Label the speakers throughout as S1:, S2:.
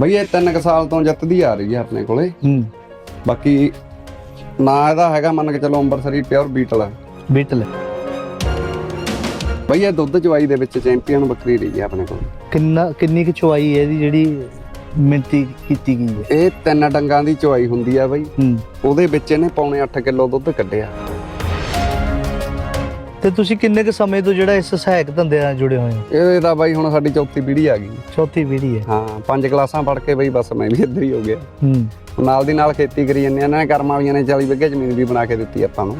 S1: ਬਈ ਇਹ 3 ਸਾਲ ਤੋਂ ਜਿੱਤਦੀ ਆ ਰਹੀ ਹੈ ਆਪਣੇ ਕੋਲੇ।
S2: ਹੂੰ।
S1: ਬਾਕੀ ਨਾਂ ਇਹਦਾ ਹੈਗਾ ਮੰਨ ਕੇ ਚਲੋ ਅੰਬਰਸਰੀ ਪਿਓਰ ਬੀਟਲ ਆ।
S2: ਬੀਟਲ
S1: ਬਈ ਇਹ ਦੁੱਧ ਚਵਾਈ ਦੇ ਵਿੱਚ ਚੈਂਪੀਅਨ ਬੱਕਰੀ ਰਹੀ ਹੈ ਆਪਣੇ ਕੋਲ।
S2: ਕਿੰਨਾ ਕਿੰਨੀ ਕੁ ਚੁਆਈ ਹੈ ਇਹਦੀ ਜਿਹੜੀ ਮਿਣਤੀ ਕੀਤੀ ਗਈ ਹੈ?
S1: ਇਹ ਤਿੰਨ ਡੰਗਾਂ ਦੀ ਚਵਾਈ ਹੁੰਦੀ ਆ ਬਈ।
S2: ਹੂੰ।
S1: ਉਹਦੇ ਵਿੱਚ ਇਹਨੇ ਪੌਣੇ 8 ਕਿਲੋ ਦੁੱਧ ਕੱਢਿਆ।
S2: ਤੇ ਤੁਸੀਂ ਕਿੰਨੇ ਕੁ ਸਮੇਂ ਤੋਂ ਜਿਹੜਾ ਇਸ ਸਹਾਇਕ ਧੰਦੇ ਨਾਲ ਜੁੜੇ ਹੋਏ ਹੋ?
S1: ਇਹ ਤਾਂ ਬਾਈ ਹੁਣ ਸਾਡੀ ਚੌਥੀ ਪੀੜ੍ਹੀ ਆ ਗਈ।
S2: ਚੌਥੀ ਪੀੜ੍ਹੀ ਹੈ।
S1: ਹਾਂ ਪੰਜ ਕਲਾਸਾਂ ਪੜ੍ਹ ਕੇ ਬਈ ਬਸ ਮੈਂ ਵੀ ਇੱਧਰ ਹੀ ਹੋ ਗਿਆ।
S2: ਹੂੰ।
S1: ਨਾਲ ਦੀ ਨਾਲ ਖੇਤੀ ਕਰੀ ਜਾਂਦੇ ਆ ਇਹਨਾਂ ਨੇ ਕਰਮ ਵਾਲੀਆਂ ਨੇ 40 ਵਿਗੇ ਜ਼ਮੀਨ ਵੀ ਬਣਾ ਕੇ ਦਿੱਤੀ ਆਪਾਂ ਨੂੰ।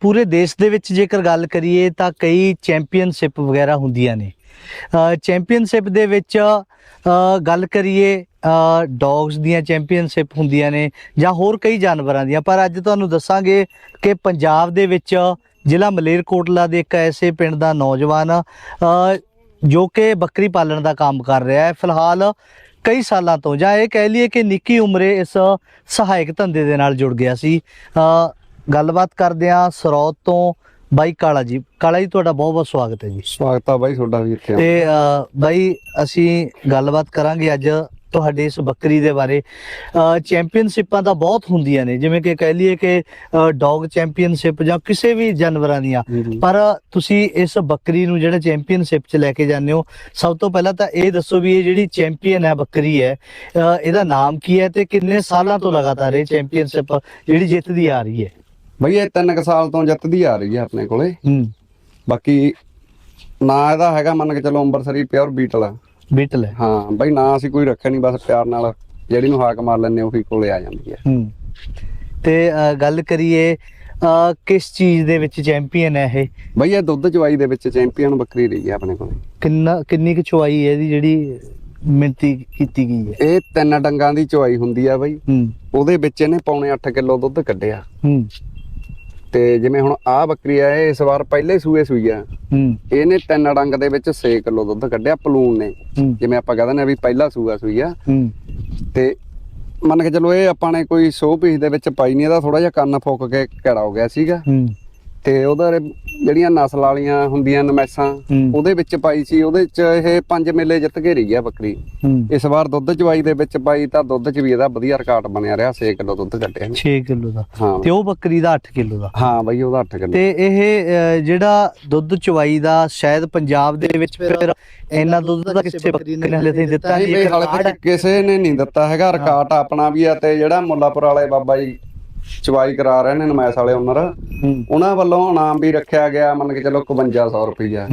S2: ਪੂਰੇ ਦੇਸ਼ ਦੇ ਵਿੱਚ ਜੇਕਰ ਗੱਲ ਕਰੀਏ ਤਾਂ ਕਈ ਚੈਂਪੀਅਨਸ਼ਿਪ ਵਗੈਰਾ ਹੁੰਦੀਆਂ ਨੇ। ਚੈਂਪੀਅਨਸ਼ਿਪ ਦੇ ਵਿੱਚ ਗੱਲ ਕਰੀਏ ਡੌਗਸ ਦੀਆਂ ਚੈਂਪੀਅਨਸ਼ਿਪ ਹੁੰਦੀਆਂ ਨੇ ਜਾਂ ਹੋਰ ਕਈ ਜਾਨਵਰਾਂ ਦੀਆਂ। ਪਰ ਅੱਜ ਤੁਹਾਨੂੰ ਦੱਸਾਂਗੇ ਕਿ ਪੰਜਾਬ ਦੇ ਵਿੱਚ ਜ਼ਿਲ੍ਹਾ ਮਲੇਰਕੋਟਲਾ ਦੇ ਇੱਕ ਐਸੇ ਪਿੰਡ ਦਾ ਨੌਜਵਾਨ ਜੋ ਕਿ ਬੱਕਰੀ ਪਾਲਣ ਦਾ ਕੰਮ ਕਰ ਰਿਹਾ ਹੈ। ਫਿਲਹਾਲ ਕਈ ਸਾਲਾਂ ਤੋਂ ਜਾਂ ਇਹ ਕਹਿ ਲਈਏ ਕਿ ਨਿੱਕੀ ਉਮਰੇ ਇਸ ਸਹਾਇਕ ਧੰਦੇ ਦੇ ਨਾਲ ਜੁੜ ਗਿਆ ਸੀ। ਗੱਲਬਾਤ ਕਰਦੇ ਆ ਸਰੌਤ ਤੋਂ ਬਾਈ ਕਾਲਾ ਜੀ ਕਾਲਾ ਜੀ ਤੁਹਾਡਾ ਬਹੁਤ ਬਹੁਤ ਸਵਾਗਤ ਹੈ ਜੀ।
S1: ਸਵਾਗਤ ਆ ਬਾਈ ਤੁਹਾਡਾ ਵੀ ਇੱਥੇ।
S2: ਤੇ ਅ, ਬਾਈ ਅਸੀਂ ਗੱਲਬਾਤ ਕਰਾਂਗੇ ਅੱਜ ਤੁਹਾਡੇ ਇਸ ਬੱਕਰੀ ਦੇ ਬਾਰੇ। ਅ, ਚੈਂਪੀਅਨਸ਼ਿਪਾਂ ਤਾਂ ਬਹੁਤ ਹੁੰਦੀਆਂ ਨੇ ਜਿਵੇਂ ਕਿ ਕਹਿ ਲਈਏ ਕਿ ਡੌਗ ਚੈਂਪੀਅਨਸ਼ਿਪ ਜਾਂ ਕਿਸੇ ਵੀ ਜਾਨਵਰਾਂ ਦੀਆਂ। ਪਰ ਤੁਸੀਂ ਇਸ ਬੱਕਰੀ ਨੂੰ ਜਿਹੜਾ ਚੈਂਪੀਅਨਸ਼ਿਪ 'ਚ ਲੈ ਕੇ ਜਾਂਦੇ ਹੋ ਸਭ ਤੋਂ ਪਹਿਲਾਂ ਤਾਂ ਇਹ ਦੱਸੋ ਵੀ ਇਹ ਜਿਹੜੀ ਚੈਂਪੀਅਨ ਹੈ ਬੱਕਰੀ ਹੈ ਅ, ਇਹਦਾ ਨਾਮ ਕੀ ਹੈ ਤੇ ਕਿੰਨੇ ਸਾਲਾਂ ਤੋਂ ਲਗਾਤਾਰ ਇਹ ਚੈਂਪੀਅਨਸ਼ਿਪ ਜਿਹੜੀ ਜਿੱਤਦੀ ਆ ਰਹੀ ਹੈ?
S1: ਬਈ ਇਹ 3 ਸਾਲ ਤੋਂ ਜਿੱਤਦੀ ਆ ਰਹੀ ਹੈ ਆਪਣੇ ਕੋਲੇ।
S2: ਹੂੰ।
S1: ਬਾਕੀ ਨਾਂ ਇਹਦਾ ਹੈਗਾ ਮੰਨ ਕੇ ਚਲੋ ਅੰਬਰਸਰੀ ਪਿਓਰ ਬੀਟਲ ਆ।
S2: ਬੀਟਲ ਹੈ
S1: ਹਾਂ ਬਈ ਨਾਂ ਅਸੀਂ ਕੋਈ ਰੱਖਿਆ ਨਹੀਂ ਬਸ ਪਿਆਰ ਨਾਲ ਜਿਹੜੀ ਨੂੰ ਹਾਕ ਮਾਰ ਲੈਂਦੇ ਉਹੀ ਕੋਲੇ ਆ ਜਾਂਦੀ ਹੈ
S2: ਹੂੰ। ਤੇ ਅ, ਗੱਲ ਕਰੀਏ ਅ, ਕਿਸ ਚੀਜ਼ ਦੇ ਵਿੱਚ ਚੈਂਪੀਅਨ ਹੈ ਇਹ?
S1: ਬਈ ਇਹ ਦੁੱਧ ਚਵਾਈ ਦੇ ਵਿੱਚ ਚੈਂਪੀਅਨ ਬੱਕਰੀ ਰਹੀ ਹੈ ਆਪਣੇ ਕੋਲੇ।
S2: ਕਿੰਨਾ ਕਿੰਨੀ ਕੁ ਚੁਆਈ ਹੈ ਇਹਦੀ ਜਿਹੜੀ ਮਿਣਤੀ ਕੀਤੀ ਗਈ ਹੈ?
S1: ਇਹ ਤਿੰਨ ਡੰਗਾਂ ਦੀ ਚਵਾਈ ਹੁੰਦੀ ਆ ਬਈ।
S2: ਹੂੰ।
S1: ਉਹਦੇ ਵਿੱਚ ਇਹਨੇ ਪੌਣੇ 8 ਕਿਲੋ ਦੁੱਧ ਕੱਢਿਆ।
S2: ਹੂੰ।
S1: ਤੇ ਜਿਵੇਂ ਹੁਣ ਆਹ ਬੱਕਰੀ ਆ ਇਹ ਇਸ ਵਾਰ ਪਹਿਲੇ ਸੂਏ ਸੂਈ ਆ।
S2: ਹੂੰ।
S1: ਇਹਨੇ ਤਿੰਨ ਡੰਗ ਦੇ ਵਿੱਚ 6 ਕਿਲੋ ਦੁੱਧ ਕੱਢਿਆ ਪਲੂਨ ਨੇ।
S2: ਹੂੰ।
S1: ਜਿਵੇਂ ਆਪਾਂ ਕਹਿੰਦੇ ਨੇ ਵੀ ਪਹਿਲਾ ਸੂਆ ਸੂਈ ਆ।
S2: ਹੂੰ।
S1: ਤੇ ਮੰਨ ਕੇ ਚਲੋ ਇਹ ਆਪਾਂ ਨੇ ਕੋਈ ਸ਼ੋਅ ਪੀਸ ਦੇ ਵਿੱਚ ਪਾਈ ਨਹੀਂ ਇਹਦਾ ਥੋੜਾ ਜਿਹਾ ਕੰਨ ਫੁੱਕ ਕੇ ਕਿਹੜਾ ਹੋ ਗਿਆ ਸੀਗਾ।
S2: ਹੂੰ।
S1: ਤੇ ਉਹਦਾ ਜਿਹੜੀਆਂ ਨਸਲ ਵਾਲੀਆਂ ਹੁੰਦੀਆਂ ਨਮੈਸਾਂ
S2: ਹੂੰ।
S1: ਉਹਦੇ ਵਿੱਚ ਪਾਈ ਸੀ ਉਹਦੇ ਚ ਇਹ ਪੰਜ ਮੇਲੇ ਜਿੱਤ ਕੇ ਰਹੀ ਆ ਬੱਕਰੀ।
S2: ਹੂੰ।
S1: ਇਸ ਵਾਰ ਦੁੱਧ ਚਵਾਈ ਦੇ ਵਿੱਚ ਪਾਈ ਤਾਂ ਦੁੱਧ ਚ ਵੀ ਇਹਦਾ ਵਧੀਆ ਰਿਕਾਰਡ ਬਣਿਆ ਰਿਹਾ 6 ਕਿਲੋ ਦੁੱਧ ਕੱਢਿਆ ਇਹਨੇ।
S2: 6 ਕਿਲੋ ਦਾ।
S1: ਹਾਂ।
S2: ਤੇ ਉਹ ਬੱਕਰੀ ਦਾ 8 ਕਿਲੋ ਦਾ।
S1: ਹਾਂ ਬਈ ਉਹਦਾ 8 ਕਿਲੋ।
S2: ਤੇ ਇਹ ਜਿਹੜਾ ਦੁੱਧ ਚੁਆਈ ਦਾ ਸ਼ਾਇਦ ਪੰਜਾਬ ਦੇ ਵਿੱਚ ਫਿਰ ਇੰਨਾ ਦੁੱਧ ਤਾਂ ਕਿਸੇ ਬੱਕਰੀ ਨੇ ਹਲੇ ਤਾਈਂ ਦਿੱਤਾ
S1: ਨਹੀਂ
S2: ਨਹੀਂ
S1: ਬਈ
S2: ਇੱਕ
S1: ਹਾਲੇ
S2: ਰਿਕਾਰਡ
S1: ਤੱਕ ਕਿਸੇ ਨੇ ਨਹੀਂ ਦਿੱਤਾ ਹੈਗਾ ਰਿਕਾਰਡ ਆਪਣਾ ਵੀ ਆ ਤੇ ਜਿਹੜਾ ਮੁੱਲਾਪੁਰ ਵਾਲੇ ਬਾਬਾ ਜੀ ਚਵਾਈ ਕਰਾ ਰਹੇ ਨੇ ਨਮੈਸ ਵਾਲੇ ਓਨਰ ਉਹਨਾਂ ਵੱਲੋਂ ਇਨਾਮ ਵੀ ਰੱਖਿਆ ਗਿਆ ਮੰਨ ਕੇ ਚਲੋ 5100 ਰੁਪਈਆ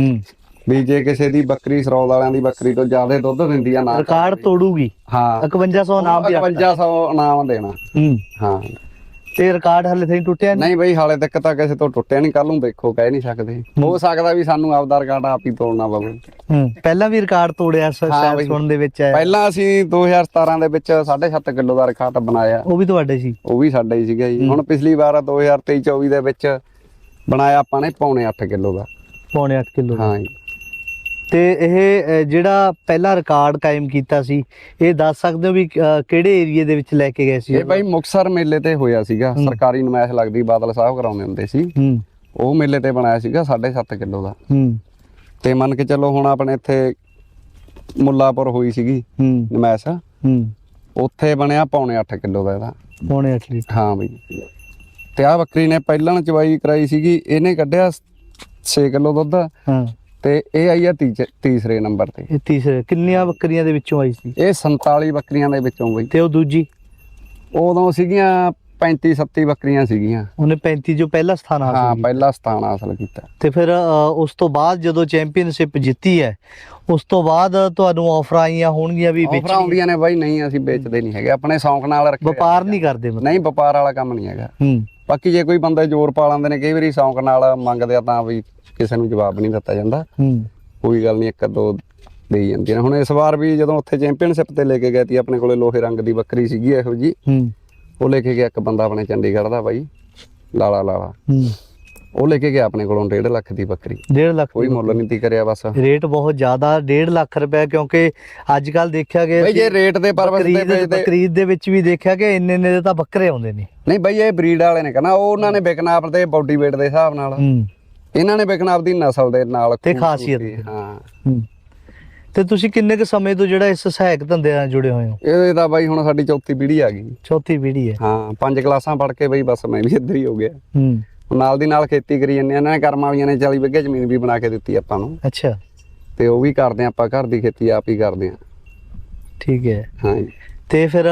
S1: ਵੀ ਜੇ ਕਿਸੇ ਦੀ ਬੱਕਰੀ ਸਰੌਦ ਵਾਲਿਆਂ ਦੀ ਬੱਕਰੀ ਤੋਂ ਜ਼ਿਆਦਾ ਦੁੱਧ ਦਿੰਦੀ ਆ ਨਾ
S2: ਰਿਕਾਰਡ ਤੋੜੂਗੀ।
S1: ਹਾਂ।
S2: 5100 ਨਾਮ ਵੀ ਰੱਖਤਾ।
S1: 5100 ਇਨਾਮ ਦੇਣਾ।
S2: ਹਾਂ। ਤੇ ਰਿਕਾਰਡ ਹਲੇ ਤਾਈਂ ਟੁੱਟਿਆ ਨਹੀਂ
S1: ਨਹੀਂ ਬਈ ਹਾਲੇ ਤੱਕ ਤਾਂ ਕਿਸੇ ਤੋਂ ਟੁੱਟਿਆ ਨਹੀਂ ਕੱਲ ਨੂੰ ਦੇਖੋ ਕਹਿ ਨਹੀਂ ਸਕਦੇ। ਹੋ। ਸਕਦਾ ਵੀ ਸਾਨੂੰ ਆਪਦਾ ਰਿਕਾਰਡ ਆਪ ਹੀ ਤੋੜਨਾ ਪਵੇ।
S2: ਹੂੰ ਪਹਿਲਾਂ ਵੀ ਰਿਕਾਰਡ ਤੋੜਿਆ
S1: ਹਾਂ ਬਈ।
S2: ਸੁਣਨ ਦੇ ਵਿੱਚ ਆਇਆ।
S1: ਪਹਿਲਾਂ ਅਸੀਂ 2017 ਦੇ ਵਿੱਚ 7.5 ਕਿਲੋ ਦਾ ਰਿਕਾਰਡ ਬਣਾਇਆ।
S2: ਉਹ ਵੀ ਤੁਹਾਡੇ ਸੀ?
S1: ਉਹ ਵੀ ਸਾਡਾ ਹੀ ਸੀਗਾ ਜੀ। ਹੁਣ ਪਿਛਲੀ ਵਾਰ 2023 24 ਦੇ ਵਿੱਚ ਬਣਾਇਆ ਆਪਾਂ ਨੇ ਪੌਣੇ 8 ਕਿਲੋ ਦਾ।
S2: ਪੌਣੇ 8 ਕਿਲੋ
S1: ਹਾਂ ਜੀ।
S2: ਤੇ ਇਹ ਜਿਹੜਾ ਪਹਿਲਾ ਰਿਕਾਰਡ ਕਾਇਮ ਕੀਤਾ ਸੀ ਇਹ ਦੱਸ ਸਕਦੇ ਹੋ ਵੀ ਕਿਹੜੇ ਏਰੀਏ ਦੇ ਵਿੱਚ ਲੈ ਕੇ ਗਏ ਸੀ
S1: ਇਹ ਬਾਈ ਮੁਕਸਰ ਮੇਲੇ ਤੇ ਹੋਇਆ ਸੀਗਾ। ਸਰਕਾਰੀ ਨਮਾਇਸ਼ ਲੱਗਦੀ ਬਾਦਲ ਸਾਹਿਬ ਕਰਾਉਂਦੇ ਹੁੰਦੇ ਸੀ। ਉਹ ਮੇਲੇ ਤੇ ਬਣਾਇਆ ਸੀਗਾ 7.5 ਕਿਲੋ ਦਾ। ਤੇ ਮੰਨ ਕੇ ਚੱਲੋ ਹੁਣ ਆਪਣੇ ਇੱਥੇ ਮੁੱਲਾਪੁਰ ਹੋਈ ਸੀਗੀ ਨਮਾਇਸ਼।
S2: ਹੂੰ।
S1: ਉੱਥੇ ਬਣਿਆ ਪੌਣੇ 8 ਕਿਲੋ ਦਾ ਇਹਦਾ।
S2: ਪੌਣੇ 8 ਲੀਟਰ।
S1: ਹਾਂ ਬਈ। ਤੇ ਆ ਬੱਕਰੀ ਨੇ ਪਹਿਲਾਂ ਚਵਾਈ ਕਰਾਈ ਸੀਗੀ ਇਹਨੇ ਕੱਢਿਆ 6 ਕਿਲੋ ਦੁੱਧ।
S2: ਹਾਂ।
S1: ਤੇ ਇਹ ਆਈ ਆ ਤੀਜ- ਤੀਸਰੇ ਨੰਬਰ ਤੇ।
S2: ਇਹ ਤੀਸਰੇ ਕਿੰਨੀਆਂ ਬੱਕਰੀਆਂ ਦੇ ਵਿੱਚੋਂ ਆਈ ਸੀ?
S1: ਇਹ 47 ਬੱਕਰੀਆਂ ਦੇ ਵਿੱਚੋਂ ਬਈ।
S2: ਤੇ ਉਹ ਦੂਜੀ?
S1: ਉਦੋਂ ਸੀਗੀਆਂ 35 37 ਬੱਕਰੀਆਂ ਸੀਗੀਆਂ।
S2: ਉਹਨੇ 35 ਜੋ ਪਹਿਲਾ ਸਥਾਨ
S1: ਹਾਂ
S2: ਹਾਸਲ ਕੀਤਾ।
S1: ਪਹਿਲਾ ਸਥਾਨ ਹਾਸਲ ਕੀਤਾ।
S2: ਤੇ ਫਿਰ ਅ, ਉਸ ਤੋਂ ਬਾਅਦ ਜਦੋਂ ਚੈਂਪੀਅਨਸ਼ਿਪ ਜਿੱਤੀ ਹੈ ਉਸ ਤੋਂ ਬਾਅਦ ਤੁਹਾਨੂੰ ਆਫਰਾਂ ਆਈਆਂ ਹੋਣਗੀਆਂ ਵੀ
S1: ਆਫਰਾਂ ਆਉਂਦੀਆਂ ਨੇ ਬਾਈ ਨਹੀਂ ਅਸੀਂ ਵੇਚਦੇ ਨਹੀਂ ਹੈਗੇ। ਆਪਣੇ ਸ਼ੌਂਕ ਨਾਲ ਰੱਖੇ
S2: ਵਪਾਰ ਨਹੀਂ ਕਰਦੇ ਮਤਲਬ?
S1: ਨਹੀਂ ਵਪਾਰ ਵਾਲਾ ਕੰਮ ਨਹੀਂ ਹੈਗਾ।
S2: ਹੂੰ।
S1: ਬਾਕੀ ਜੇ ਕੋਈ ਬੰਦੇ ਜ਼ੋਰ ਪਾ ਲੈਂਦੇ ਨੇ ਕਈ ਵਾਰੀ ਸ਼ੌਂਕ ਨਾਲ ਮੰਗਦੇ ਆ ਤਾਂ ਵੀ ਕਿਸੇ ਨੂੰ ਜਵਾਬ ਨਹੀਂ ਦਿੱਤਾ ਜਾਂਦਾ।
S2: ਹੂੰ।
S1: ਕੋਈ ਗੱਲ ਨਹੀਂ ਇੱਕ ਦੋ ਦੇਈ ਜਾਂਦੀਆਂ ਨੇ। ਹੁਣ ਇਸ ਵਾਰ ਵੀ ਜਦੋਂ ਉੱਥੇ ਚੈਂਪੀਅਨਸ਼ਿਪ ਤੇ ਲੈ ਕੇ ਗਏ ਤੀ ਆਪਣੇ ਕੋਲੇ ਲੋਹੇ ਰੰਗ ਦੀ ਬੱਕਰੀ ਸੀਗੀ ਇਹੋ ਜੀ
S2: ਹੂੰ।
S1: ਉਹ ਲੈ ਕੇ ਗਿਆ ਇੱਕ ਬੰਦਾ ਆਪਣੇ ਚੰਡੀਗੜ੍ਹ ਦਾ ਬਾਈ ਲਾਲਾ ਲਾਲਾ।
S2: ਹੂੰ।
S1: ਉਹ ਲੈ ਕੇ ਗਿਆ ਆਪਣੇ ਕੋਲੋਂ 1.5 ਲੱਖ ਦੀ ਬੱਕਰੀ।
S2: 1.5 ਲੱਖ
S1: ਕੋਈ ਮੁੱਲ ਨਹੀਂ ਤੀ ਕਰਿਆ ਬਸ।
S2: ਰੇਟ ਬਹੁਤ ਜ਼ਿਆਦਾ 1.5 ਲੱਖ ਰੁਪਏ ਕਿਉਂਕਿ ਅੱਜ ਕੱਲ ਦੇਖਿਆ ਗਿਆ
S1: ਬਈ ਜੇ ਰੇਟ ਦੇ ਪਰਪਸ ਤੇ ਵੇਚਦੇ
S2: ਦੇ ਵਿੱਚ ਵੀ ਦੇਖਿਆ ਕਿ ਇੰਨੇ ਇੰਨੇ ਦੇ ਤਾਂ ਬੱਕਰੇ ਆਉਂਦੇ ਨੇ।
S1: ਨਹੀਂ ਬਈ ਇਹ ਬਰੀਡ ਵਾਲੇ ਨੇ ਕਹਿੰਦਾ ਉਹ ਉਹਨਾਂ ਨੇ ਵਿਕਣਾ ਆਪਦੇ ਬਾਡੀ weight ਦੇ ਹਿਸਾਬ ਨਾਲ।
S2: ਹੂੰ।
S1: ਇਹਨਾਂ ਨੇ ਵਿਕਣਾ ਆਪਦੀ ਨਸਲ ਦੇ ਨਾਲ
S2: ਤੇ ਖਾਸੀਅਤ।
S1: ਹਾਂ।
S2: ਹੂੰ। ਤੇ ਤੁਸੀਂ ਕਿੰਨੇ ਕੁ ਸਮੇਂ ਤੋਂ ਜਿਹੜਾ ਇਸ ਸਹਾਇਕ ਧੰਦੇ ਨਾਲ ਜੁੜੇ ਹੋਏ ਹੋ?
S1: ਇਹ ਤਾਂ ਬਾਈ ਹੁਣ ਸਾਡੀ ਚੌਥੀ ਪੀੜ੍ਹੀ ਆ ਗਈ।
S2: ਚੌਥੀ ਪੀੜ੍ਹੀ ਹੈ।
S1: ਹਾਂ ਪੰਜ ਕਲਾਸਾਂ ਪੜ੍ਹ ਕੇ ਬਈ ਬਸ ਮੈਂ ਵੀ ਇੱਧਰ ਹੀ ਹੋ ਗਿਆ।
S2: ਹੂੰ।
S1: ਨਾਲ ਦੀ ਨਾਲ ਖੇਤੀ ਕਰੀ ਜਾਂਦੇ ਆ। ਇਹਨਾਂ ਨੇ ਕਰਮ ਵਾਲੀਆਂ ਨੇ 40 ਵਿਗੇ ਜ਼ਮੀਨ ਵੀ ਬਣਾ ਕੇ ਦਿੱਤੀ ਆਪਾਂ ਨੂੰ।
S2: ਅੱਛਾ।
S1: ਤੇ ਉਹ ਵੀ ਕਰਦੇ ਆ ਆਪਾਂ ਘਰ ਦੀ ਖੇਤੀ ਆਪ ਹੀ ਕਰਦੇ ਆ
S2: ਠੀਕ ਹੈ।
S1: ਹਾਂ ਜੀ।
S2: ਤੇ ਫਿਰ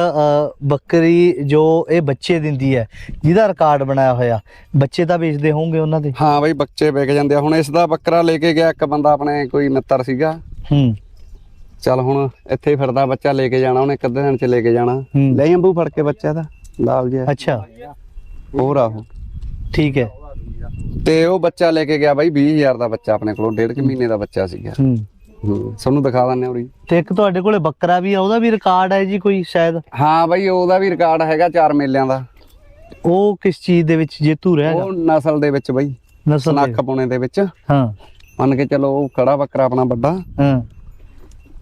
S2: ਬੱਕਰੀ ਜੋ ਇਹ ਬੱਚੇ ਦਿੰਦੀ ਹੈ ਜਿਹਦਾ ਰਿਕਾਰਡ ਬਣਾਇਆ ਹੋਇਆ ਬੱਚੇ ਤਾਂ ਵੇਚਦੇ ਹੋਵੋਗੇ ਉਹਨਾਂ ਦੇ?
S1: ਹਾਂ ਬਈ ਬੱਚੇ ਵਿਕ ਜਾਂਦੇ ਆ। ਹੁਣ ਇਸ ਦਾ ਬੱਕਰਾ ਲੈ ਕੇ ਗਿਆ ਇੱਕ ਬੰਦਾ ਆਪਣੇ ਕੋਈ ਮਿੱਤਰ ਸੀਗਾ।
S2: ਹੂੰ।
S1: ਚੱਲ ਹੁਣ ਇੱਥੇ ਫਿਰਦਾ ਬੱਚਾ ਲੈ ਕੇ ਜਾਣਾ ਉਹਨੇ ਅੱਧੇ ਦਿਨ ਚ ਲੈ ਕੇ ਜਾਣਾ। ਲੈ ਅੰਬੂ ਫੜ ਕੇ ਬੱਚਾ ਦਾ ਲਾਲ ਜਿਹਾ।
S2: ਅੱਛਾ।
S1: ਹੋਰ ਆਹੋ।
S2: ਠੀਕ ਹੈ।
S1: ਤੇ ਉਹ ਬੱਚਾ ਲੈ ਕੇ ਗਿਆ ਬਾਈ 20000 ਦਾ ਬੱਚਾ ਆਪਣੇ ਕੋਲੋਂ ਡੇਢ ਕੁ ਮਹੀਨੇ ਦਾ ਬੱਚਾ ਸੀਗਾ।
S2: ਹੂੰ।
S1: ਹੂੰ। ਤੁਹਾਨੂੰ ਦਿਖਾ ਦਿੰਨੇ ਉਰੀ।
S2: ਤੇ ਇੱਕ ਤੁਹਾਡੇ ਕੋਲੇ ਬੱਕਰਾ ਵੀ ਆ ਉਹਦਾ ਵੀ ਰਿਕਾਰਡ ਹੈ ਜੀ ਕੋਈ ਸ਼ਾਇਦ?
S1: ਹਾਂ ਬਾਈ ਉਹਦਾ ਵੀ ਰਿਕਾਰਡ ਹੈਗਾ ਚਾਰ ਮੇਲਿਆਂ ਦਾ।
S2: ਉਹ ਕਿਸ ਚੀਜ਼ ਦੇ ਵਿੱਚ ਜੇਤੂ ਰਹੇਗਾ
S1: ਉਹ ਨਸਲ ਦੇ ਵਿੱਚ ਬਾਈ
S2: ਨਸਲ
S1: ਸਨੱਖ ਪੁਣੇ ਦੇ ਵਿੱਚ।
S2: ਹਾਂ।
S1: ਮੰਨ ਕੇ ਚਲੋ ਉਹ ਖੜਾ ਬੱਕਰਾ ਆਪਣਾ ਵੱਡਾ।
S2: ਹਾਂ।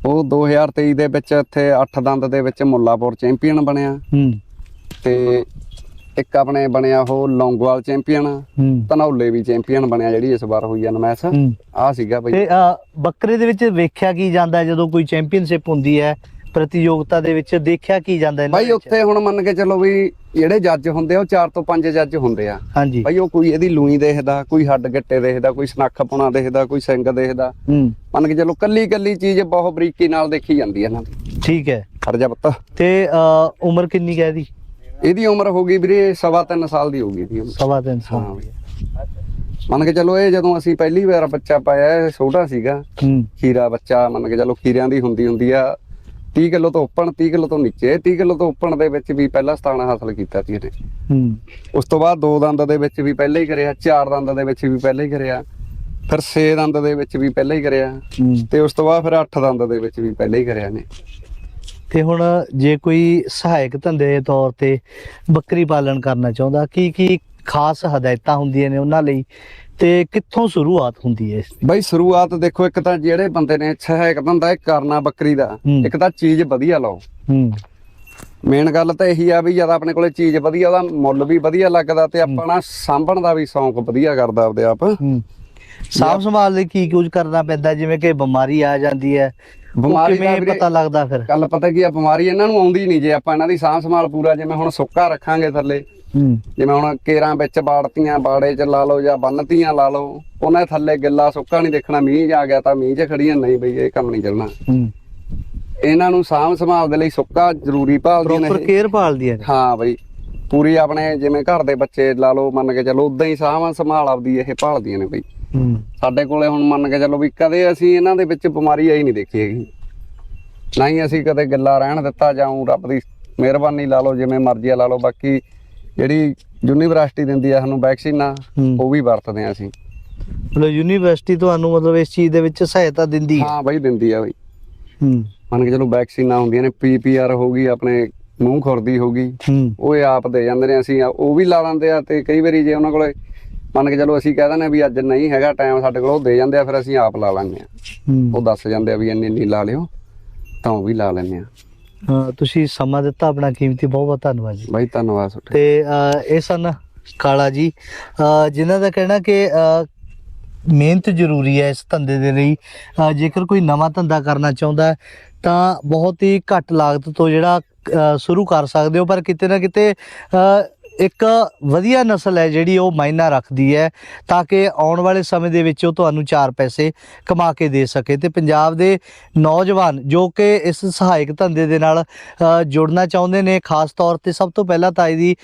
S1: ਉਹ 2023 ਦੇ ਵਿੱਚ ਇੱਥੇ 8 ਦੰਦ ਦੇ ਵਿੱਚ ਮੁੱਲਾਪੁਰ ਚੈਂਪੀਅਨ ਬਣਿਆ।
S2: ਹੂੰ।
S1: ਤੇ ਇੱਕ ਆਪਣੇ ਬਣਿਆ ਉਹ ਲੌਂਗੋਵਾਲ ਚੈਂਪੀਅਨ
S2: ਹੂੰ।
S1: ਧਨੌਲੇ ਵੀ ਚੈਂਪੀਅਨ ਬਣਿਆ ਜਿਹੜੀ ਇਸ ਵਾਰ ਹੋਈ ਆ ਨਮੈਸ।
S2: ਹੂੰ।
S1: ਆ ਸੀਗਾ ਬਈ।
S2: ਤੇ ਅ, ਬੱਕਰੇ ਦੇ ਵਿੱਚ ਵੇਖਿਆ ਕੀ ਜਾਂਦਾ ਹੈ ਜਦੋਂ ਕੋਈ ਚੈਂਪੀਅਨਸ਼ਿਪ ਹੁੰਦੀ ਹੈ ਪ੍ਰਤੀਯੋਗਤਾ ਦੇ ਵਿੱਚ ਦੇਖਿਆ ਕੀ ਜਾਂਦਾ ਇਹਨਾਂ
S1: ਬਾਈ? ਉੱਥੇ ਹੁਣ ਮੰਨ ਕੇ ਚੱਲੋ ਵੀ ਜਿਹੜੇ ਜੱਜ ਹੁੰਦੇ ਆ ਉਹ 4 ਤੋਂ 5 ਜੱਜ ਹੁੰਦੇ ਆ।
S2: ਹਾਂਜੀ।
S1: ਬਾਈ ਉਹ ਕੋਈ ਇਹਦੀ ਲੂਈ ਦੇਖਦਾ ਕੋਈ ਹੱਡ ਗੱਟੇ ਦੇਖਦਾ ਕੋਈ ਸਨੱਖ ਪੁਣਾ ਦੇਖਦਾ ਕੋਈ ਸਿੰਘ ਦੇਖਦਾ।
S2: ਹੂੰ।
S1: ਮੰਨ ਕੇ ਚੱਲੋ ਕੱਲੀ ਕੱਲੀ ਚੀਜ਼ ਬਹੁਤ ਬਰੀਕੀ ਨਾਲ ਦੇਖੀ ਜਾਂਦੀ ਹੈ ਨਾ
S2: ਠੀਕ ਹੈ।
S1: ਖੜ ਜਾ ਪੁੱਤ।
S2: ਤੇ ਅ, ਉਮਰ ਕਿੰਨੀ ਹੈ ਇਹਦੀ?
S1: ਇਹਦੀ ਉਮਰ ਹੋ ਗਈ ਵੀਰੇ ਸਵਾ ਸਾਲ ਦੀ ਹੋ ਗਈ ਉਮਰ।
S2: ਸਵਾ ਸਾਲ।
S1: ਮੰਨ ਕੇ ਚੱਲੋ ਇਹ ਜਦੋਂ ਅਸੀਂ ਪਹਿਲੀ ਵਾਰ ਬੱਚਾ ਪਾਇਆ ਇਹ ਛੋਟਾ ਸੀਗਾ। ਖੀਰਾ ਬੱਚਾ ਮੰਨ ਕੇ ਚੱਲੋ ਖੀਰਿਆਂ ਦੀ ਹੁੰਦੀ ਹੁੰਦੀ ਆ। 30 ਕਿਲੋ ਤੋਂ ਉੱਪਰ 30 ਕਿਲੋ ਤੋਂ ਨੀਚੇ। 30 ਕਿਲੋ ਤੋਂ ਉੱਪਰ ਦੇ ਵਿੱਚ ਵੀ ਪਹਿਲਾ ਸਥਾਨ ਹਾਸਲ ਕੀਤਾ ਸੀ ਇਹਨੇ।
S2: ਹੂੰ।
S1: ਉਸ ਤੋਂ ਬਾਅਦ ਦੋ ਦੰਦ ਦੇ ਵਿੱਚ ਵੀ ਪਹਿਲਾਂ ਹੀ ਕਰਿਆ ਚਾਰ ਦੰਦ ਦੇ ਵਿੱਚ ਵੀ ਪਹਿਲਾਂ ਹੀ ਕਰਿਆ। ਫਿਰ ਛੇ ਦੰਦ ਦੇ ਵਿੱਚ ਵੀ ਪਹਿਲਾਂ ਹੀ ਕਰਿਆ। ਤੇ ਉਸ ਤੋਂ ਬਾਅਦ ਫਿਰ ਅੱਠ ਦੰਦ ਦੇ ਵਿੱਚ ਵੀ ਪਹਿਲਾਂ ਹੀ ਕਰਿਆ ਨੇ
S2: ਤੇ ਹੁਣ ਜੇ ਕੋਈ ਸਹਾਇਕ ਧੰਦੇ ਦੇ ਤੌਰ ਤੇ ਬੱਕਰੀ ਪਾਲਣ ਕਰਨਾ ਚਾਹੁੰਦਾ ਕੀ ਕੀ ਖਾਸ ਹਦਾਇਤਾਂ ਹੁੰਦੀਆਂ ਨੇ ਉਹਨਾਂ ਲਈ ਤੇ ਕਿੱਥੋਂ ਸ਼ੁਰੂਆਤ ਹੁੰਦੀ ਹੈ?
S1: ਬਈ ਸ਼ੁਰੂਆਤ ਦੇਖੋ ਇੱਕ ਤਾਂ ਜਿਹੜੇ ਬੰਦੇ ਨੇ ਸਹਾਇਕ ਧੰਦਾ ਇਹ ਕਰਨਾ ਬੱਕਰੀ ਦਾ। ਇੱਕ ਤਾਂ ਚੀਜ਼ ਵਧੀਆ ਲਾਓ।
S2: ਹੂੰ।
S1: ਮੇਨ ਗੱਲ ਤਾਂ ਇਹੀ ਆ ਵੀ ਜਦ ਆਪਣੇ ਕੋਲੇ ਚੀਜ਼ ਵਧੀਆ ਉਹਦਾ ਮੁੱਲ ਵੀ ਵਧੀਆ ਲੱਗਦਾ ਤੇ ਆਪਣਾ ਸਾਂਭਣ ਦਾ ਵੀ ਸ਼ੌਂਕ ਵਧੀਆ ਕਰਦਾ ਆਪਦੇ ਆਪ।
S2: ਸਾਫ਼ ਸੰਭਾਲ ਲਈ ਕੀ ਕੁਝ ਕਰਨਾ ਪੈਂਦਾ ਜਿਵੇਂ ਕਿ ਬਿਮਾਰੀ ਆ ਜਾਂਦੀ ਹੈ
S1: ਬਿਮਾਰੀ ਦਾ
S2: ਕਿਵੇਂ
S1: ਵੀਰੇ-
S2: ਪਤਾ ਲੱਗਦਾ ਫਿਰ?
S1: ਗੱਲ ਪਤਾ ਕੀ ਆ ਬਿਮਾਰੀ ਇਹਨਾਂ ਨੂੰ ਆਉਂਦੀ ਨਹੀਂ ਜੇ ਆਪਾਂ ਇਹਨਾਂ ਦੀ ਸਾਂਭ ਸੰਭਾਲ ਪੂਰਾ ਜਿਵੇਂ ਹੁਣ ਸੁੱਕਾ ਰੱਖਾਂਗੇ ਥੱਲੇ
S2: ਹੂੰ।
S1: ਜਿਵੇਂ ਹੁਣ ਕੇਰਾਂ ਵਿੱਚ ਬਾੜਤੀਆਂ ਬਾੜੇ 'ਚ ਲਾ ਲਓ ਜਾਂ ਬੰਨਤੀਆਂ ਲਾ ਲਓ ਉਹਨਾਂ ਦੇ ਥੱਲੇ ਗਿੱਲਾ ਸੁੱਕਾ ਨਹੀਂ ਦੇਖਣਾ ਮੀਂਹ 'ਚ ਆ ਗਿਆ ਤਾਂ ਮੀਂਹ 'ਚ ਖੜੀਆਂ ਨਹੀਂ ਬਈ ਇਹ ਕੰਮ ਨਹੀਂ ਚੱਲਣਾ।
S2: ਹੂੰ।
S1: ਇਹਨਾਂ ਨੂੰ ਸਾਂਭ ਸੰਭਾਲ ਦੇ ਲਈ ਸੁੱਕਾ ਜ਼ਰੂਰੀ ਭਾਲਦੀਆਂ ਨੇ
S2: ਪ੍ਰੋਪਰ
S1: ਇਹ।
S2: ਕੇਅਰ ਪਾਲਦੀਆਂ ਨੇ।
S1: ਹਾਂ ਬਈ ਪੂਰੀ ਆਪਣੇ ਜਿਵੇਂ ਘਰ ਦੇ ਬੱਚੇ ਲਾ ਲਓ ਮੰਨ ਕੇ ਚੱਲੋ ਉਦਾਂ ਹੀ ਸਾਂਭ ਸੰਭਾਲ ਆਪਦੀ ਇਹ ਭਾਲਦੀਆਂ ਨੇ ਬਈ।
S2: ਹੂੰ
S1: ਸਾਡੇ ਕੋਲੇ ਹੁਣ ਮੰਨ ਕੇ ਚੱਲੋ ਵੀ ਕਦੇ ਅਸੀਂ ਇਹਨਾਂ ਦੇ ਵਿੱਚ ਬਿਮਾਰੀ ਆਈ ਨਹੀਂ ਦੇਖੀ ਹੈਗੀ। ਨਾ ਹੀ ਅਸੀਂ ਕਦੇ ਗੱਲਾਂ ਰਹਿਣ ਦਿੱਤਾ ਜਾਉਂ ਰੱਬ ਦੀ ਮਿਹਰਬਾਨੀ ਲਾ ਲਓ ਜਿਵੇਂ ਮਰਜ਼ੀ ਆ ਲਾ ਲਓ ਬਾਕੀ ਜਿਹੜੀ ਯੂਨੀਵਰਸਿਟੀ ਦਿੰਦੀ ਆ ਸਾਨੂੰ ਵੈਕਸੀਨਾਂ। ਉਹ ਵੀ ਵਰਤਦੇ ਆ ਅਸੀਂ।
S2: ਮਤਲਬ ਯੂਨੀਵਰਸਿਟੀ ਤੁਹਾਨੂੰ ਮਤਲਬ ਇਸ ਚੀਜ਼ ਦੇ ਵਿੱਚ ਸਹਾਇਤਾ ਦਿੰਦੀ ਹੈ?
S1: ਹਾਂ ਬਈ ਦਿੰਦੀ ਆ ਬਈ।
S2: ਹੂੰ।
S1: ਮੰਨ ਕੇ ਚਲੋ ਵੈਕਸੀਨਾਂ ਹੁੰਦੀਆਂ ਨੇ ਪੀਪੀਆਰ ਹੋ ਗਈ ਆਪਣੇ ਮੂੰਹ ਖੁਰਦੀ ਹੋ ਗਈ।
S2: ਹੂੰ।
S1: ਉਹ ਆਪ ਦੇ ਜਾਂਦੇ ਨੇ ਅਸੀਂ ਉਹ ਵੀ ਲਾ ਦਿੰਦੇ ਆ ਤੇ ਕਈ ਵਾਰੀ ਜੇ ਉਹਨਾਂ ਕੋਲੇ ਮੰਨ ਕੇ ਚਲੋ ਅਸੀਂ ਕਹਿ ਦਿੰਦੇ ਆ ਵੀ ਅੱਜ ਨਹੀਂ ਹੈਗਾ ਟਾਈਮ ਸਾਡੇ ਕੋਲ ਉਹ ਦੇ ਜਾਂਦੇ ਆ ਫਿਰ ਅਸੀਂ ਆਪ ਲਾ ਲੈਂਦੇ ਆ ਉਹ ਦੱਸ ਜਾਂਦੇ ਆ ਵੀ ਇੰਨੀ ਇੰਨੀ ਲਾ ਲਿਓ ਤਾਂ ਉਹ ਵੀ ਲਾ ਲੈਂਦੇ ਆ
S2: ਹਾਂ, ਤੁਸੀਂ ਸਮਾਂ ਦਿੱਤਾ ਆਪਣਾ ਕੀਮਤੀ ਬਹੁਤ ਬਹੁਤ ਧੰਨਵਾਦ ਜੀ।
S1: ਬਾਈ ਧੰਨਵਾਦ ਤੁਹਾਡਾ।
S2: ਤੇ ਇਹ ਸਨ ਕਾਲਾ ਜੀ। ਜਿਨ੍ਹਾਂ ਦਾ ਕਹਿਣਾ ਕਿ ਮਿਹਨਤ ਜ਼ਰੂਰੀ ਹੈ ਇਸ ਧੰਦੇ ਦੇ ਲਈ। ਜੇਕਰ ਕੋਈ ਨਵਾਂ ਧੰਦਾ ਕਰਨਾ ਚਾਹੁੰਦਾ ਹੈ ਤਾਂ ਬਹੁਤ ਹੀ ਘੱਟ ਲਾਗਤ ਤੋਂ ਜਿਹੜਾ ਸ਼ੁਰੂ ਕਰ ਸਕਦੇ ਹੋ ਪਰ ਕਿਤੇ ਨਾ ਕਿਤੇ ਇੱਕ ਵਧੀਆ ਨਸਲ ਹੈ ਜਿਹੜੀ ਉਹ ਮਾਇਨਾ ਰੱਖਦੀ ਹੈ ਤਾਂ ਕਿ ਆਉਣ ਵਾਲੇ ਸਮੇਂ ਦੇ ਵਿੱਚ ਉਹ ਤੁਹਾਨੂੰ ਚਾਰ ਪੈਸੇ ਕਮਾ ਕੇ ਦੇ ਸਕੇ ਤੇ ਪੰਜਾਬ ਦੇ ਨੌਜਵਾਨ ਜੋ ਕਿ ਇਸ ਸਹਾਇਕ ਧੰਦੇ ਦੇ ਨਾਲ ਜੁੜਨਾ ਚਾਹੁੰਦੇ ਨੇ, ਖਾਸ ਤੌਰ ਤੇ ਸਭ ਤੋਂ ਪਹਿਲਾਂ ਤਾਂ ਇਹਦੀ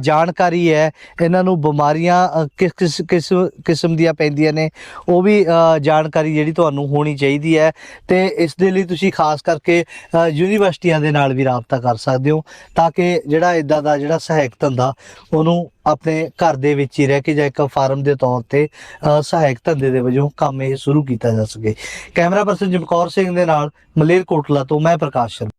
S2: ਜਾਣਕਾਰੀ ਹੈ, ਇਹਨਾਂ ਨੂੰ ਬਿਮਾਰੀਆਂ ਕਿਸ ਕਿਸ ਕਿਸਮ ਦੀਆਂ ਪੈਂਦੀਆਂ ਨੇ, ਉਹ ਵੀ ਜਾਣਕਾਰੀ ਜਿਹੜੀ ਤੁਹਾਨੂੰ ਹੋਣੀ ਚਾਹੀਦੀ ਹੈ ਤੇ ਇਸ ਦੇ ਲਈ ਤੁਸੀਂ ਖਾਸ ਕਰਕੇ ਯੂਨੀਵਰਸਿਟੀਆਂ ਦੇ ਨਾਲ ਵੀ ਰਾਬਤਾ ਕਰ ਸਕਦੇ ਹੋ ਤਾਂ ਕਿ ਜਿਹੜਾ ਇਦਾਂ ਦਾ ਜਿਹੜਾ ਸਹਾਇਕ ਧੰਦਾ ਉਹਨੂੰ ਆਪਣੇ ਘਰ ਦੇ ਵਿੱਚ ਹੀ ਰਹਿ ਕੇ ਜਾਂ ਇੱਕ ਫਾਰਮ ਦੇ ਤੌਰ ਤੇ ਅ, ਸਹਾਇਕ ਧੰਦੇ ਦੇ ਵਜੋਂ ਕੰਮ ਇਹ ਸ਼ੁਰੂ ਕੀਤਾ ਜਾ ਸਕੇ। ਕੈਮਰਾ ਪਰਸਨ ਜਮਕੌਰ ਸਿੰਘ ਦੇ ਨਾਲ ਮਲੇਰਕੋਟਲਾ ਤੋਂ ਮੈਂ ਪ੍ਰਕਾਸ਼ ਸ਼ਰਮਾ।